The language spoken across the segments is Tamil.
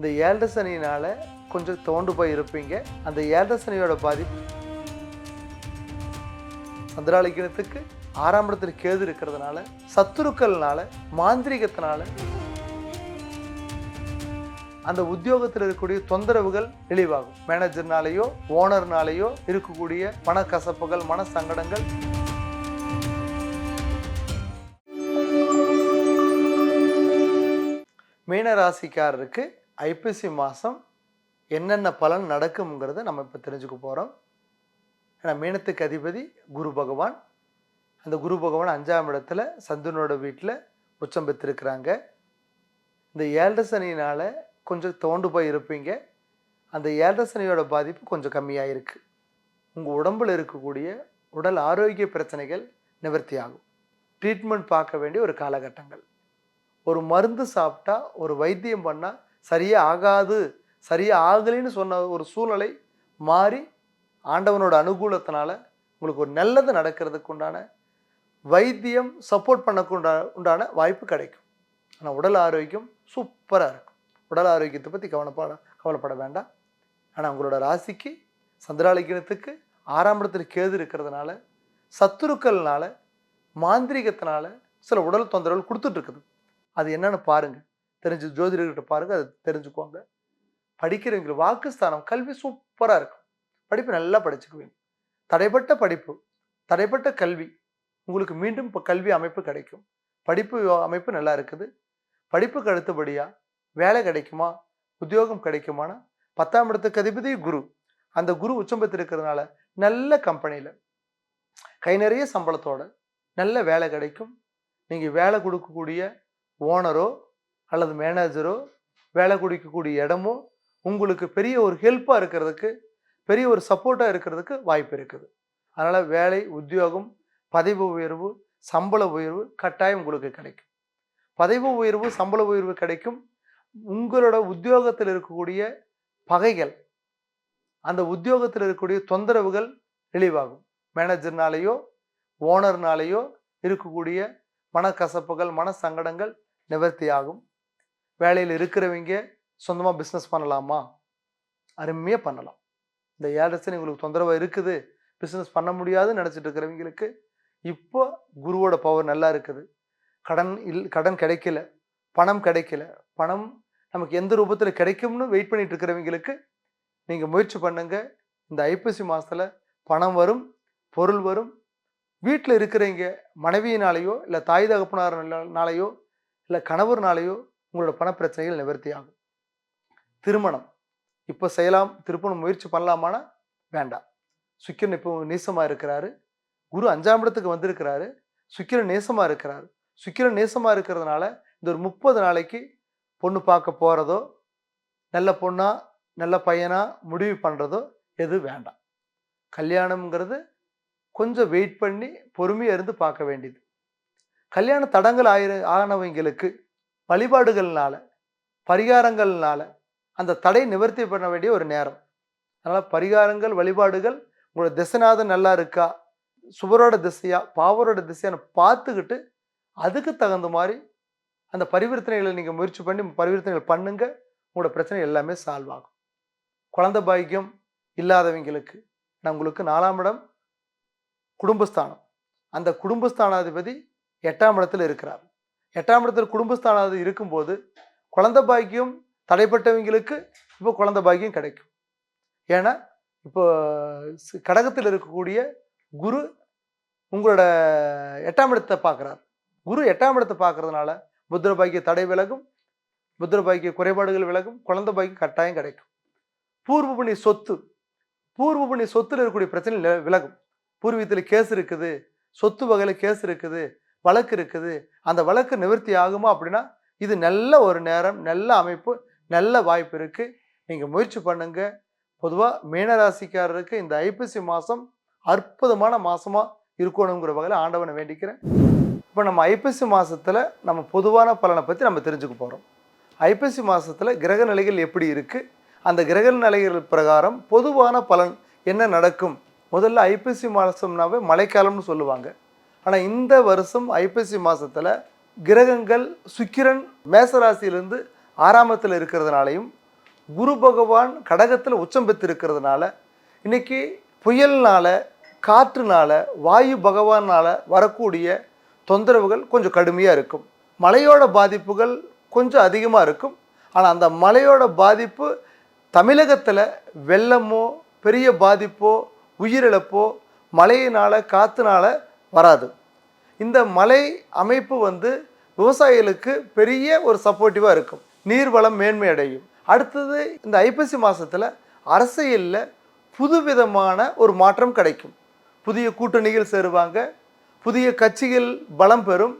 இந்த ஏழரை சனியினால் கொஞ்சம் தோண்டு போய் இருப்பீங்க அந்த ஏழரை சனியோட பாதிப்பு சந்திராலிக்கணத்துக்கு ஆறாம் இடத்துல கேது இருக்கிறதுனால சத்துருக்கள்னால மாந்திரிகத்தினால அந்த உத்தியோகத்தில் இருக்கக்கூடிய தொந்தரவுகள் தெளிவாகும் மேனேஜர்னாலேயோ ஓனர்னாலேயோ இருக்கக்கூடிய மனக்கசப்புகள் மன சங்கடங்கள் மீன ராசிக்காரருக்கு ஐப்பசி மாதம் என்னென்ன பலன் நடக்குங்கிறத நம்ம இப்போ தெரிஞ்சுக்க போகிறோம் ஏன்னா மீனத்துக்கு அதிபதி குரு பகவான். அந்த குரு பகவான் அஞ்சாம் இடத்துல சந்துனோட வீட்டில் உச்சம் பெற்றிருக்கிறாங்க. இந்த ஏழரை சனினால் கொஞ்சம் தோண்டு போய் இருப்பீங்க. அந்த ஏழரை சனியோட பாதிப்பு கொஞ்சம் கம்மியாக இருக்குது உங்கள் உடம்பில் இருக்கக்கூடிய உடல் ஆரோக்கிய பிரச்சனைகள் நிவர்த்தி ஆகும். ட்ரீட்மெண்ட் பார்க்க வேண்டிய ஒரு காலகட்டங்கள். ஒரு மருந்து சாப்பிட்டா ஒரு வைத்தியம் பண்ணால் சரியாக ஆகாது சரியாக ஆகலைன்னு சொன்ன ஒரு சூழ்நிலை மாறி ஆண்டவனோட அனுகூலத்தினால உங்களுக்கு ஒரு நல்லது நடக்கிறதுக்கு உண்டான வைத்தியம் சப்போர்ட் பண்ணக்கு உண்டான வாய்ப்பு கிடைக்கும். ஆனால் உடல் ஆரோக்கியம் சூப்பராக இருக்கும். உடல் ஆரோக்கியத்தை பற்றி கவனப்பட கவலைப்பட வேண்டாம். ஆனால் உங்களோட ராசிக்கு சந்திராலிக்கணத்துக்கு ஆறாம் இடத்துல கேது இருக்கிறதுனால சத்துருக்கள்னால மாந்திரிகத்தினால சில உடல் தொந்தரவுகள் கொடுத்துட்ருக்குது அது என்னென்னு பாருங்கள் தெரிஞ்சு ஜோதிடர்கிட்ட பாருங்க அதை தெரிஞ்சுக்கோங்க. படிக்கிறவங்களுக்கு வாக்குஸ்தானம் கல்வி சூப்பராக இருக்கும். படிப்பு நல்லா படிச்சுக்குவீங்க. தடைப்பட்ட படிப்பு தடைப்பட்ட கல்வி உங்களுக்கு மீண்டும் இப்போ கல்வி அமைப்பு கிடைக்கும். படிப்பு அமைப்பு நல்லா இருக்குது. படிப்புக்கு அடுத்தபடியாக வேலை கிடைக்குமா? உத்தியோகம் கிடைக்குமானா? பத்தாம் இடத்துக்கு அதிபதி குரு. அந்த குரு உச்சம் பெற்றிருக்கிறதுனால நல்ல கம்பெனியில் கை நிறைய சம்பளத்தோட நல்ல வேலை கிடைக்கும். நீங்கள் வேலை கொடுக்கக்கூடிய ஓனரோ அல்லது மேனேஜரோ வேலை குடிக்கக்கூடிய இடமோ உங்களுக்கு பெரிய ஒரு ஹெல்ப்பாக இருக்கிறதுக்கு பெரிய ஒரு சப்போர்ட்டாக இருக்கிறதுக்கு வாய்ப்பு இருக்குது. அதனால் வேலை உத்தியோகம் பதவி உயர்வு சம்பள உயர்வு கட்டாயம் உங்களுக்கு கிடைக்கும். பதவி உயர்வு சம்பள உயர்வு கிடைக்கும். உங்களோட உத்தியோகத்தில் இருக்கக்கூடிய பகைகள் அந்த உத்தியோகத்தில் இருக்கக்கூடிய தொந்தரவுகள் தெளிவாகும் மேனேஜர்னாலேயோ ஓனர்னாலேயோ இருக்கக்கூடிய மனக்கசப்புகள் மன சங்கடங்கள் நிவர்த்தியாகும். வேலையில் இருக்கிறவங்க சொந்தமாக பிஸ்னஸ் பண்ணலாமா? அருமையாக பண்ணலாம். இந்த ஏழரசன் உங்களுக்கு தொந்தரவாக இருக்குது. பிஸ்னஸ் பண்ண முடியாதுன்னு நினச்சிட்டு இருக்கிறவங்களுக்கு இப்போ குருவோட பவர் நல்லா இருக்குது. கடன் இல் கடன் கிடைக்கல. பணம் கிடைக்கல. பணம் நமக்கு எந்த ரூபத்தில் கிடைக்கும்னு வெயிட் பண்ணிட்டு இருக்கிறவங்களுக்கு நீங்கள் முயற்சி பண்ணுங்க. இந்த ஐப்பசி மாதத்தில் பணம் வரும் பொருள் வரும். வீட்டில் இருக்கிறவங்க மனைவியினாலேயோ இல்லை தாய் தகப்பனார்னாலேயோ இல்லை கணவர்னாலேயோ உங்களோட பணப்பிரச்சனைகள் நிவர்த்தி ஆகும் திருமணம். இப்போ செய்யலாம் திருப்பணம் முயற்சி பண்ணலாமானா வேண்டாம் சுக்கிரன் இப்போ நேசமாக இருக்கிறாரு. குரு அஞ்சாம் இடத்துக்கு வந்திருக்கிறாரு. சுக்கிரன் நேசமாக இருக்கிறாரு. சுக்கிரன் நேசமாக இருக்கிறதுனால இந்த ஒரு முப்பது நாளைக்கு பொண்ணு பார்க்க போகிறதோ நல்ல பொண்ணா நல்ல பையனா முடிவு பண்ணுறதோ எது வேண்டாம் கல்யாணம்ங்கிறது கொஞ்சம் வெயிட் பண்ணி பொறுமையாக இருந்து பார்க்க வேண்டியது. கல்யாண தடங்கள் ஆயிர ஆனவங்களுக்கு வழிபாடுகள்னால பரிகாரங்கள்னால அந்த தடை நிவர்த்தி பண்ண வேண்டிய ஒரு நேரம். அதனால் பரிகாரங்கள் வழிபாடுகள் உங்களோட திசைநாதன் நல்லா இருக்கா? சுவரோட திசையா பாவரோட திசையான்னு பார்த்துக்கிட்டு அதுக்கு தகுந்த மாதிரி அந்த பரிவர்த்தனைகளை நீங்கள் முயற்சி பண்ணி பரிவர்த்தனைகள் பண்ணுங்க. உங்களோட பிரச்சனை எல்லாமே சால்வ் ஆகும். குழந்தை பாக்கியம் இல்லாதவங்களுக்கு நான் உங்களுக்கு நாலாம் இடம் குடும்பஸ்தானம். அந்த குடும்பஸ்தானாதிபதி எட்டாம் இடத்துல இருக்கிறார். எட்டாம் இடத்துல குடும்பஸ்தானாதிபதி இருக்கும்போது குழந்தை பாக்கியம் தடைப்பட்டவங்களுக்கு இப்போ குழந்தை பாக்கியம் கிடைக்கும். ஏன்னா இப்போ கடகத்தில் இருக்கக்கூடிய குரு உங்களோட எட்டாம் இடத்தை பார்க்குறார். குரு எட்டாம் இடத்தை பார்க்கறதுனால புத்திர பாக்கிய தடை விலகும் புத்திர பாக்கிய குறைபாடுகள் விலகும் குழந்தை பாக்கியம் கட்டாயம் கிடைக்கும். பூர்வ புண்ணிய சொத்து பூர்வ புண்ணிய சொத்தில் இருக்கக்கூடிய பிரச்சனை விலகும். பூர்வீகத்தில் கேஸ் இருக்குது சொத்து வகையில் கேஸ் இருக்குது வழக்கு இருக்குது. அந்த வழக்கு நிவர்த்தி ஆகுமா அப்படின்னா இது நல்ல ஒரு நேரம் நல்ல அமைப்பு நல்ல வாய்ப்பு இருக்குது நீங்கள் முயற்சி பண்ணுங்க. பொதுவாக மீனராசிக்காரருக்கு இந்த ஐப்பசி மாதம் அற்புதமான மாதமாக இருக்கணுங்கிற வகையில் ஆண்டவனை வேண்டிக்கிறேன். இப்போ நம்ம ஐப்பசி மாதத்தில் நம்ம பொதுவான பலனை பற்றி நம்ம தெரிஞ்சுக்க போகிறோம் ஐப்பசி மாதத்தில் கிரக நிலைகள் எப்படி இருக்குது அந்த கிரக நிலைகள் பிரகாரம் பொதுவான பலன் என்ன நடக்கும்? முதல்ல ஐப்பசி மாதம்னாவே மழைக்காலம்னு சொல்லுவாங்க. ஆனால் இந்த வருஷம் ஐப்பசி மாதத்தில் கிரகங்கள் சுக்கிரன் மேசராசியிலிருந்து ஆறாமத்தில் இருக்கிறதுனாலையும் குரு பகவான் கடகத்தில் உச்சம் பெற்று இருக்கிறதுனால இன்னைக்கு புயல்னால் காற்றுனால வாயு பகவானால் வரக்கூடிய தொந்தரவுகள் கொஞ்சம் கடுமையாக இருக்கும். மழையோட பாதிப்புகள் கொஞ்சம் அதிகமாக இருக்கும். ஆனால் அந்த மழையோட பாதிப்பு தமிழகத்தில் வெள்ளமோ பெரிய பாதிப்போ உயிரிழப்போ மழையினால் காற்றுனால வராது. இந்த மலை அமைப்பு வந்து விவசாயிகளுக்கு பெரிய ஒரு சப்போர்ட்டிவாக இருக்கும். நீர்வளம் மேன்மை அடையும். அடுத்தது இந்த ஐப்பசி மாதத்தில் அரசியலில் புதுவிதமான ஒரு மாற்றம் கிடைக்கும். புதிய கூட்டணிகள் சேருவாங்க. புதிய கட்சிகள் பலம் பெறும்.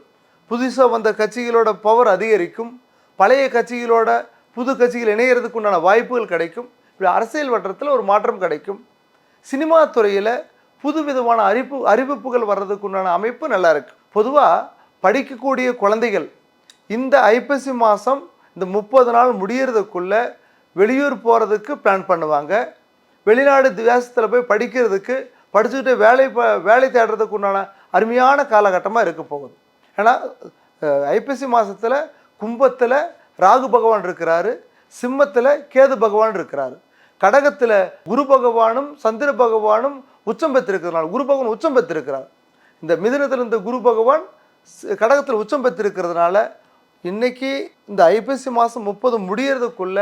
புதுசாக வந்த கட்சிகளோட பவர் அதிகரிக்கும். பழைய கட்சிகளோட புது கட்சிகள் இணையறதுக்கு உண்டான வாய்ப்புகள் கிடைக்கும். இப்படி அரசியல் வட்டத்தில் ஒரு மாற்றம் கிடைக்கும். சினிமா துறையில் புது விதமான அறிப்பு அறிவிப்புகள் வர்றதுக்கு உண்டான அமைப்பு நல்லா இருக்குது பொதுவாக படிக்கக்கூடிய குழந்தைகள் இந்த ஐப்பசி மாதம் இந்த முப்பது நாள் முடியறதுக்குள்ள வெளியூர் போகிறதுக்கு பிளான் பண்ணுவாங்க. வெளிநாடு தேசத்தில் போய் படிக்கிறதுக்கு படிச்சுக்கிட்டு வேலை ப வேலை தேடுறதுக்கு உண்டான அருமையான காலகட்டமாக இருக்க போகுது. ஏன்னா ஐப்பசி மாதத்தில் கும்பத்தில் ராகு பகவான் இருக்கிறாரு சிம்மத்தில் கேது பகவான் இருக்கிறாரு. கடகத்தில் குரு பகவானும் சந்திர பகவானும் உச்சம் பெற்றிருக்கிறதுனால குரு பகவான் உச்சம் பெற்றிருக்கிறார். இந்த மிதுனத்தில் இருந்த குரு பகவான் கடகத்தில் உச்சம் பெற்றிருக்கிறதுனால இன்னைக்கு இந்த ஐப்பசி மாதம் முப்பது முடியறதுக்குள்ள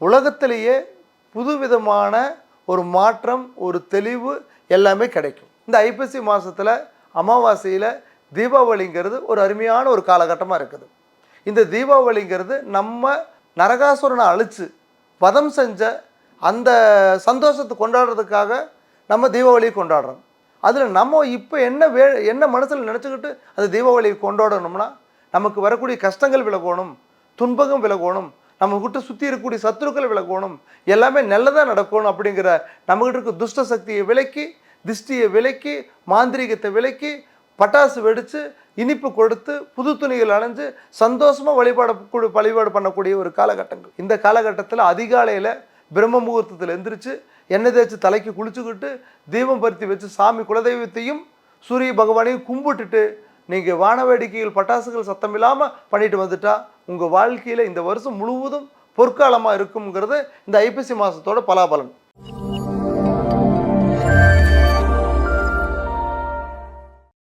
உலகத்திலேயே புதுவிதமான ஒரு மாற்றம் ஒரு தெளிவு எல்லாமே கிடைக்கும். இந்த ஐப்பசி மாதத்தில் அமாவாசையில் தீபாவளிங்கிறது ஒரு அருமையான ஒரு காலகட்டமாக இருக்குது. இந்த தீபாவளிங்கிறது நம்ம நரகாசுரனை அழித்து வதம் செஞ்ச அந்த சந்தோஷத்தை கொண்டாடுறதுக்காக நம்ம தீபாவளியை கொண்டாடுறோம். அதில் நம்ம இப்போ என்ன வே என்ன மனசில் நினச்சிக்கிட்டு அந்த தீபாவளியை கொண்டாடணும்னா நமக்கு வரக்கூடிய கஷ்டங்கள் விலகணும் துன்பகம் விலகணும் நம்ம கிட்ட சுற்றி இருக்கக்கூடிய சத்துருக்கள் விலகணும் எல்லாமே நல்லதாக நடக்கணும் அப்படிங்கிற நம்மகிட்ட இருக்க துஷ்ட சக்தியை விலக்கி திஷ்டியை விலக்கி மாந்திரீகத்தை விலக்கி பட்டாசு வெடித்து இனிப்பு கொடுத்து புது துணிகள் அணைஞ்சு சந்தோஷமாக வழிபாட வழிபாடு பண்ணக்கூடிய ஒரு காலகட்டங்கள். இந்த காலகட்டத்தில் அதிகாலையில் பிரம்ம முகூர்த்தத்தில் எந்திரிச்சு எண்ணெய் தேய்ச்சி தலைக்கு குளிச்சுக்கிட்டு தீபம் பருத்தி வச்சு சாமி குலதெய்வத்தையும் சூரிய பகவானையும் கும்பிட்டுட்டு நீங்கள் வான வேடிக்கைகள் பட்டாசுகள் சத்தம் இல்லாமல் பண்ணிட்டு வந்துட்டா உங்கள் வாழ்க்கையில் இந்த வருஷம் முழுவதும் பொற்காலமாக இருக்குங்கிறது இந்த ஐப்பசி மாதத்தோட பலாபலன்.